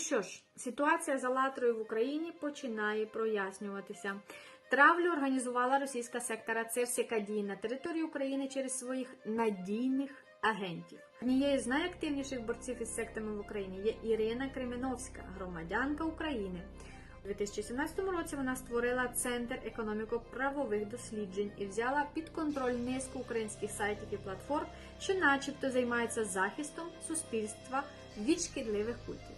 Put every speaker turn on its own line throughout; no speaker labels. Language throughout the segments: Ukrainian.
що ж, ситуація з Алатрою в Україні починає прояснюватися. Травлю організувала російська сектора ЦИРС, яка на території України через своїх надійних агентів. Однією з найактивніших борців із сектами в Україні є Ірина Кременовська, громадянка України. У 2017 році вона створила Центр економіко-правових досліджень і взяла під контроль низку українських сайтів і платформ, що, начебто, займаються захистом суспільства від шкідливих культів.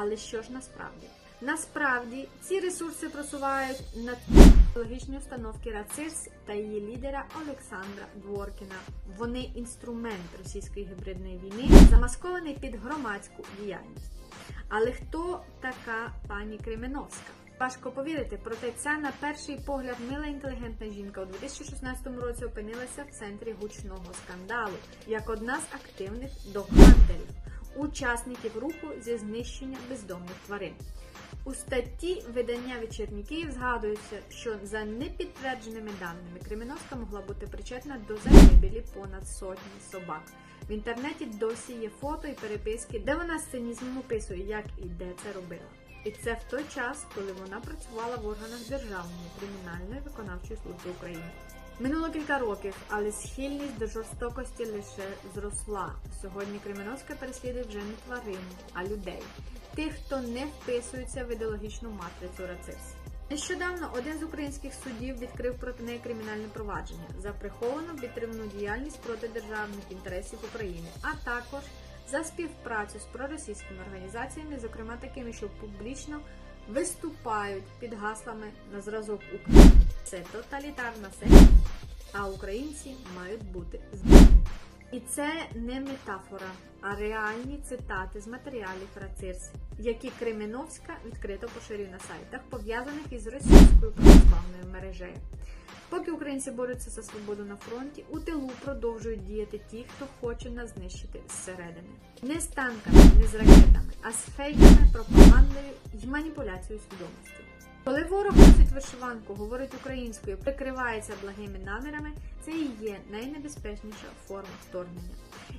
Але що ж насправді? Насправді ці ресурси просувають на логічні установки РАЦИРС та її лідера Олександра Дворкіна. Вони інструмент російської гібридної війни, замаскований під громадську діяльність. Але хто така пані Кременовська? Важко повірити, проте ця на перший погляд мила інтелігентна жінка у 2016 році опинилася в центрі гучного скандалу як одна з активних догхантерів, учасників руху зі знищення бездомних тварин. У статті видання «Вечірній Київ» згадується, що за непідтвердженими даними Кременовська могла бути причетна до загибелі понад сотні собак. В інтернеті досі є фото і переписки, де вона з цинізмом описує, як і де це робила. І це в той час, коли вона працювала в органах Державної кримінальної виконавчої служби України. Минуло кілька років, але схильність до жорстокості лише зросла. Сьогодні Кременовська переслідує вже не тварин, а людей, тих, хто не вписується в ідеологічну матрицю РАЦИС. Нещодавно один з українських судів відкрив проти неї кримінальне провадження за приховану підтримну діяльність проти державних інтересів України, а також за співпрацю з проросійськими організаціями, зокрема такими, що публічно виступають під гаслами на зразок України. Це тоталітарна секта, а українці мають бути збірні. І це не метафора, а реальні цитати з матеріалів Рацирс, які Кременовська відкрито поширює на сайтах, пов'язаних із російською православною мережею. Поки українці борються за свободу на фронті, у тилу продовжують діяти ті, хто хоче нас знищити зсередини. Не з танками, не з ракетами, а з фейками, пропагандою і маніпуляцією свідомості. Коли ворог носить вишиванку, говорить українською, прикривається благими намірами, це і є найнебезпечніша форма вторгнення.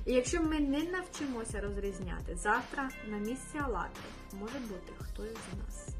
І якщо ми не навчимося розрізняти, завтра на місці Алатри може бути хтось з нас.